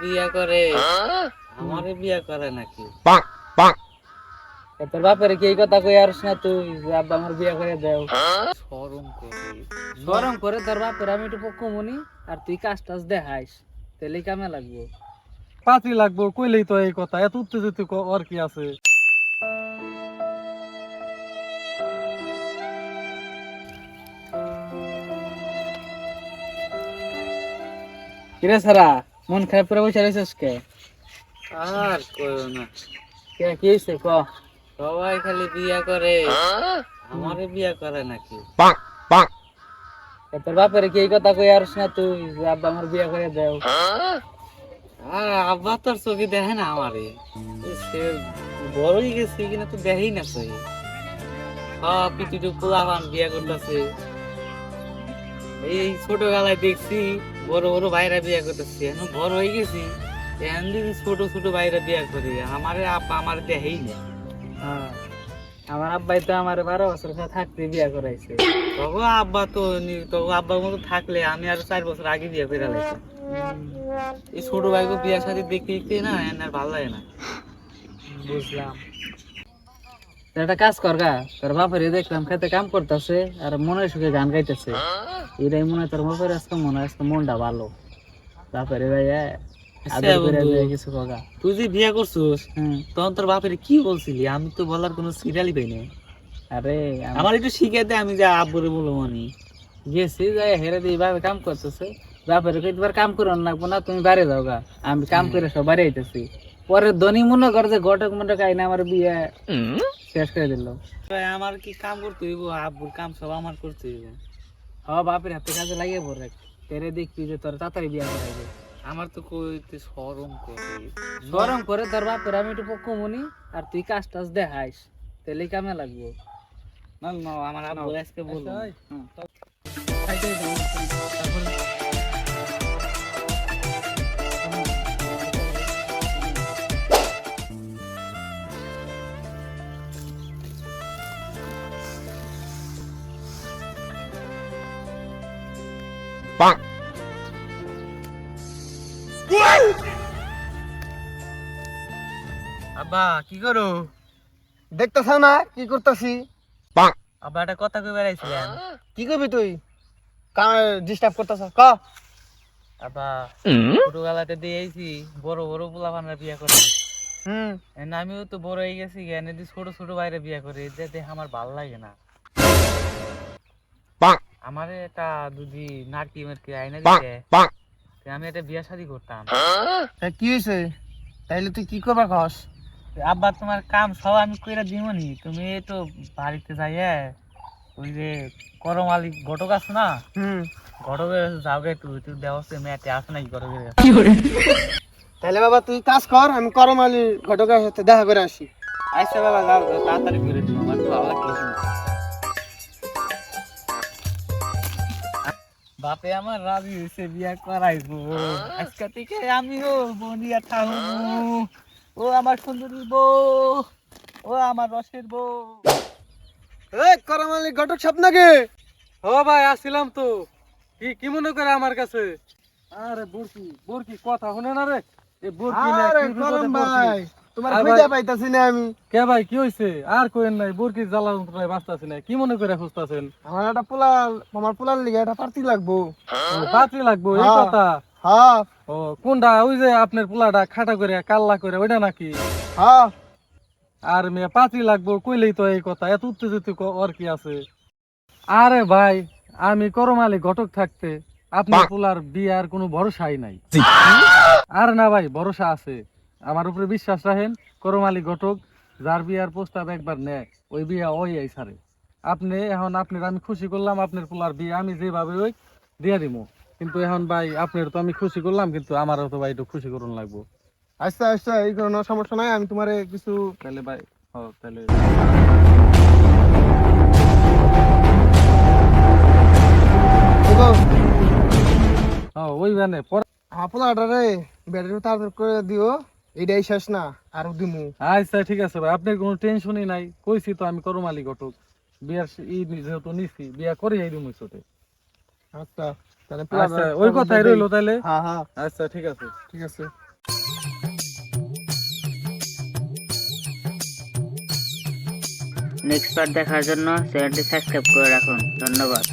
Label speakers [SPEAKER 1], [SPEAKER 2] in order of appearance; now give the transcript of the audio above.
[SPEAKER 1] বিয়া করে। আমারে বিয়া করে নাকি?
[SPEAKER 2] তোর বাপের কি এই কথা কই আর না তুই? যে আব্বা আমার বিয়া করে দেও।
[SPEAKER 1] শরম করে।
[SPEAKER 2] গরম করে তোর বাপের আমি একটু পক্ষ মনি আর তুই কাজ টাজ দেখাইস। তাহলে কামে লাগবো।
[SPEAKER 3] পাঁচই লাগবো কইলেই তো এই কথা। এত উত্তেজিত ক- আর কি আছে?
[SPEAKER 2] কিরে সারা? মন খারাপ করে বসে রয়েছিস কে
[SPEAKER 1] আর কইও না।
[SPEAKER 2] কে কি হয়েছে? ক।
[SPEAKER 1] সবাই খালি বিয়া করে। আমারে বিয়া করে নাকি?
[SPEAKER 2] তোর বাপের কি এই কথা কই আর না তুই? আব্বা আমার বিয়া করে দেও।
[SPEAKER 1] আর আব্বা তোর চোখে দেখে না আমারে? সে বড়ই গেছে কিনা তো দেখেই না কই সব পিটিটু পোলাপান বিয়া করতেছে। এই ছোটবেলায় দেখছি বড় বড় ভাইরা বিয়া করতেছে। এখন বড় হয়ে গেছি এখন দেখি ছোট ছোট ভাইরা বিয়া করে আমার আপা আমার দেখেই না
[SPEAKER 2] হ্যাঁ আমার আব্বাই তো আমার বারো বছর থাকতে বিয়া করাইছে।
[SPEAKER 1] তবু আব্বা তো নি- তবু আব্বার মতো থাকলে আমি আরও চার বছর আগে বিয়ে করে লাইছি। এই ছোট ভাইকে বিয়ার সাথে দেখতে দেখতে না আর ভালো লাগে না।
[SPEAKER 2] বুঝলাম। একটা কাজ কর গা। তোর বাপের দেখলাম খেতে কাম করতেছে আর মনের সুখে গান গাইতেছে। এটাই মনে তোর বাপের আজকে মনে আজকে মনটা ভালো। বাপের ভাই কিছু কগা
[SPEAKER 1] তুই যে বিয়ে করছিস তখন তোর বাপের কি বলছিলি? আমি তো বলার কোনো সিরিয়ালই পাই না
[SPEAKER 2] আরে
[SPEAKER 1] আমার একটু শিখে দে আমি যা আব্বুরে বলব মানি
[SPEAKER 2] গেছি যাই হেরে দিয়ে ভাবে কাম করতেছে। বাপের কাম করে লাগবো না তুমি বাইরে যাও গা। আমি কাম করে সব বাড়ি আইতেছি। পরে ধনী মনে কর যে ঘটক মটক আইনা আমার বিয়ে শেষ করে দিল।
[SPEAKER 1] আমার কি কাম করতে হইব? আব্বুর কাম সব আমার করতে হইব।
[SPEAKER 2] হ বাপের হাতে কাজে লাগিয়ে পড়ে তেরে দেখবি যে তোর তাড়াতাড়ি বিয়ে করাইবে
[SPEAKER 1] আমার তো কইতে শরম করে।
[SPEAKER 2] গরম করে তোর বাপের আমি একটু পক্ষ মনি আর তুই কাজ টাজ দেখাইস। তাহলে কামে লাগবো।
[SPEAKER 1] না না আমার আব্বু আজকে বলব আব্বা কি করো?
[SPEAKER 3] দেখতেছ না কি করতেছি?
[SPEAKER 1] আব্বা একটা কথা কই বেড়াইছিলেন
[SPEAKER 3] কি করবি তুই? ডিস্টার্ব করতেছ ক।
[SPEAKER 1] আব্বা ছোটবেলাতে দিয়েছি বড় বড় পোলাপানরা বিয়া করে।
[SPEAKER 3] হুম।
[SPEAKER 1] এন আমিও তো বড় হয়ে গেছি জ্ঞান ছোট ছোট বাইরে বিয়া করে যে দেখ আমার ভালো লাগে না। আমারে একটা দুদি নারকি মারকি আইনা দিতে তে আমি একটা বিয়া শাদি করতাম।
[SPEAKER 3] কি হয়েছে তাইলে তুই কি করবা কস?
[SPEAKER 1] আব্বা তোমার কাম সব আমি কইরা দিমনি। তুমি তো বাড়িতে যাই ওই যে করমালি ঘটক আছে না?
[SPEAKER 3] হুম।
[SPEAKER 1] ঘটকের যাও গে তুই তুই দেওয়াছে মেয়েতে আছে নাকি ঘটকের
[SPEAKER 3] তাহলে বাবা তুই কাজ কর আমি করমালি ঘটকের সাথে দেখা করে আসি।
[SPEAKER 1] আচ্ছা বাবা যাও তাড়াতাড়ি করে দিও আমার তো ভালো লাগতেছে বাপে আমার রাজি হয়েছে বিয়া করাইবো। আজকে থেকে আমিও বনিয়া থাকব। ও আমার সুন্দরী বউ ও আমার রসের বউ।
[SPEAKER 3] এই করমালি ঘটক সাপ নাকি?
[SPEAKER 4] ও ভাই আসছিলাম তো। কি কি মনে করে আমার কাছে? আরে বুরকি বুরকি কথা শুনে না রে? এই বুরকি না কি
[SPEAKER 3] করম ভাই। তোমার খুঁজে পাইতাছি না আমি।
[SPEAKER 4] কে ভাই কি হইছে? আর কোয়েন নাই বুরকি জ্বালা যন্ত্রণায় বাঁচতাছি না। কি মনে করে খুঁজতাছেন?
[SPEAKER 3] আমার একটা পোলাল আমার পোলার লিগে একটা পার্টি লাগবো।
[SPEAKER 4] পাত্রী লাগবো এই
[SPEAKER 3] হ্যাঁ।
[SPEAKER 4] কথা?
[SPEAKER 3] হ্যাঁ।
[SPEAKER 4] ও কোনটা ওই যে আপনার পোলাটা খাটা করে কাল্লা করে ওইটা নাকি?
[SPEAKER 3] হ্যাঁ।
[SPEAKER 4] আর মেয়ে পাত্রী লাগবো কইলেই তো এই কথা এত উত্তেজিত আর কি আছে? আরে ভাই আমি করমালি ঘটক থাকতে আপনার পোলার বিয়ার কোনো ভরসাই নাই। আর না ভাই ভরসা আছে। আমার উপরে বিশ্বাস রাখেন করমালি ঘটক যার বিয়ার প্রস্তাব একবার নেয় ওই বিয়া ওই আই সারে। আপনি এখন আপনার আমি খুশি করলাম আপনার পোলার বিয়ে আমি যেভাবে ওই দিয়ে দিব কিন্তু এখন ভাই আপনার তো আমি খুশি করলাম কিন্তু আমারও তো ভাই একটু খুশি করুন লাগবো।
[SPEAKER 3] আচ্ছা আচ্ছা এই কোনো সমস্যা নাই আমি তোমারে কিছু
[SPEAKER 4] তাহলে ভাই ও তাহলে ওই মানে পরে
[SPEAKER 3] আমার পোলাটা রে ব্যাটারি তাড়াতাড়ি করে দিও। এটাই শেষ না আরও দিমু।
[SPEAKER 4] আচ্ছা ঠিক আছে ভাই। আপনার কোনো টেনশনই নাই। কইছি তো আমি করমালি ঘটক। বিয়ার ই যেহেতু নিছি বিয়া করে এই রুম সাথে
[SPEAKER 3] আচ্ছা তাহলে
[SPEAKER 4] আচ্ছা ওই কথাই রইল তাহলে
[SPEAKER 3] হ্যাঁ হ্যাঁ
[SPEAKER 4] আচ্ছা ঠিক আছে।
[SPEAKER 3] ঠিক আছে।
[SPEAKER 5] নেক্সট পার্ট দেখার জন্য চ্যানেলটি সাবস্ক্রাইব করে রাখুন। ধন্যবাদ।